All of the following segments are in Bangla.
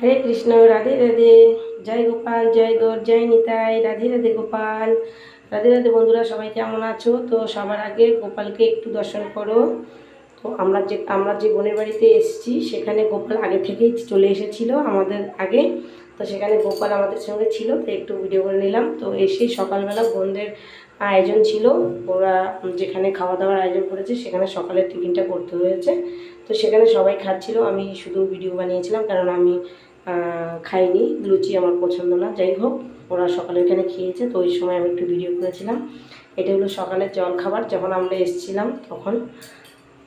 হরে কৃষ্ণ, রাধে রাধে। জয় গোপাল, জয় গৌর, জয় নিতাই, রাধে রাধে গোপাল। রাধে রাধে বন্ধুরা, সবাই কেমন আছো? তো সবার আগে গোপালকে একটু দর্শন করো। তো আমরা যে আমরা যে বোনের বাড়িতে এসেছি, সেখানে গোপাল আগে থেকেই চলে এসেছিল আমাদের আগে। তো সেখানে গোপাল আমাদের সঙ্গে ছিল, তো একটু ভিডিও করে নিলাম। তো এসে সকালবেলা বোনদের আয়োজন ছিল। ওরা যেখানে খাওয়া দাওয়ার আয়োজন করেছে, সেখানে সকালের টিফিনটা করতে হয়েছে। তো সেখানে সবাই খাচ্ছিল। আমি শুধু ভিডিও বানিয়েছিলাম, কারণ আমি খাইনি, লুচি আমার পছন্দ না। যাই হোক, ওরা সকালে এখানে খেয়েছে, তো ওই সময় আমি একটু ভিডিও করেছিলাম। এটা হলো সকালের জল খাবার যখন আমরা এসেছিলাম তখন।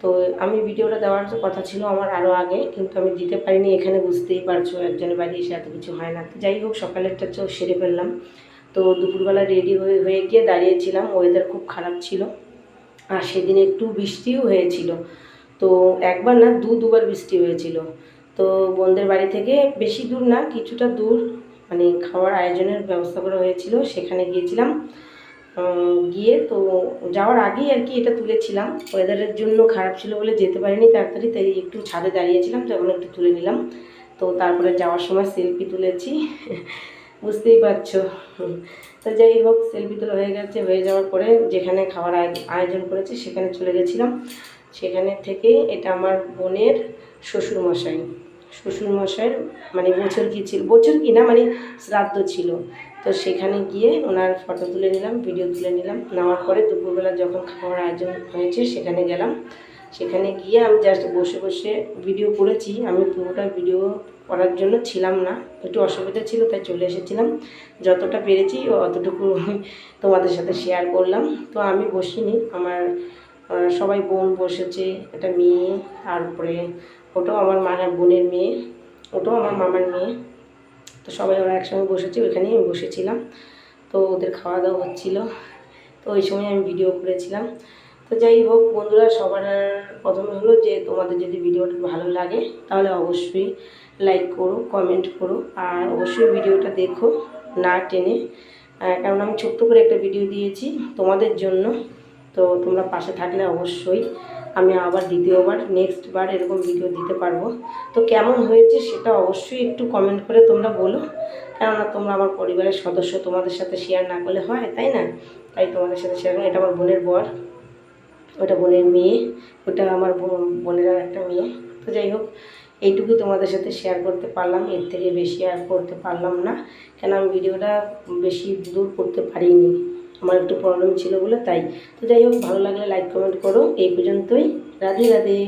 তো আমি ভিডিওটা দেওয়ার কথা ছিল আমার আরও আগে, কিন্তু আমি দিতে পারিনি, এখানে বুঝতেই পারছ, একজনের বাড়ি এসে এত কিছু হয় না। যাই হোক, সকালেরটা চো সেরে ফেললাম। তো দুপুরবেলা রেডি হয়ে হয়ে গিয়ে দাঁড়িয়েছিলাম ওয়েদার খুব খারাপ ছিল। আর সেদিন একটু বৃষ্টিও হয়েছিল। তো একবার না দু দুবার বৃষ্টি হয়েছিল। তো বোনদের বাড়ি থেকে বেশি দূর না, কিছুটা দূর মানে খাওয়ার আয়োজনের ব্যবস্থা করা হয়েছিল, সেখানে গিয়েছিলাম। গিয়ে তো যাওয়ার আগেই আর কি এটা তুলেছিলাম। ওয়েদারের জন্য খারাপ ছিল বলে যেতে পারিনি তাড়াতাড়ি, তাই একটু ছাদে দাঁড়িয়েছিলাম তখন একটু তুলে নিলাম। তো তারপরে যাওয়ার সময় সেলফি তুলেছি। বুঝতেই পারছ। তো যাই হোক সেলফি তোলা হয়ে গেছে, হয়ে যাওয়ার পরে যেখানে খাওয়ার আয়- আয়োজন করেছে, সেখানে চলে গেছিলাম। সেখানে থেকে এটা আমার বোনের শ্বশুর মশাই শ্বশুর মশাইয়ের মানে বছর কি ছিল, বছর কি না মানে শ্রাদ্ধ ছিল। তো সেখানে গিয়ে ওনার ফটো তুলে নিলাম ভিডিও তুলে নিলাম। নেওয়ার পরে দুপুরবেলা যখন খাওয়ার আয়োজন হয়েছে, সেখানে গেলাম। সেখানে গিয়ে আমি জাস্ট বসে বসে ভিডিও করেছি। আমি পুরোটা ভিডিও করার জন্য ছিলাম না। একটু অসুবিধা ছিল, তাই চলে এসেছিলাম। যতটা পেরেছি, অতটুকু তোমাদের সাথে শেয়ার করলাম। তো আমি বসিনি। আমার সবাই বোন বসেছে, একটা মেয়ে তারপরে ওটাও আমার মামার বোনের মেয়ে, ওটাও আমার মামার মেয়ে। তো সবাই ওরা একসঙ্গে বসেছে, ওইখানেই আমি বসেছিলাম। তো ওদের খাওয়া দাওয়া হচ্ছিল, তো ওই সময় আমি ভিডিও করেছিলাম। তো যাই হোক বন্ধুরা, সবার প্রথমে হলো যে তোমাদের যদি ভিডিওটা ভালো লাগে, তাহলে অবশ্যই লাইক করো কমেন্ট করো, আর অবশ্যই ভিডিওটা দেখো না টেনে। কারণ আমি ছোট্ট করে একটা ভিডিও দিয়েছি তোমাদের জন্য। তো তোমরা পাশে থাকলে অবশ্যই আমি আবার দ্বিতীয়বার নেক্সট বার এরকম ভিডিও দিতে পারব। তো কেমন হয়েছে সেটা অবশ্যই একটু কমেন্ট করে তোমরা বলো। কেননা তোমরা আমার পরিবারের সদস্য, তোমাদের সাথে শেয়ার না করলে হয়, তাই না? তাই তোমাদের সাথে শেয়ার করি। এটা আমার বোনের বর, ওটা বোনের মেয়ে, ওটা আমার বোন- বোনের একটা মেয়ে। তো যাই হোক, এইটুকুই তোমাদের সাথে শেয়ার করতে পারলাম। এর থেকে বেশি আর করতে পারলাম না। কেন আমি ভিডিওটা বেশি দূর করতে পারিনি। আমার একটু প্রবলেম ছিল বলে তাই। তো যাই হোক, ভালো লাগলে লাইক কমেন্ট করো। এই পর্যন্তই। রাধে রাধে।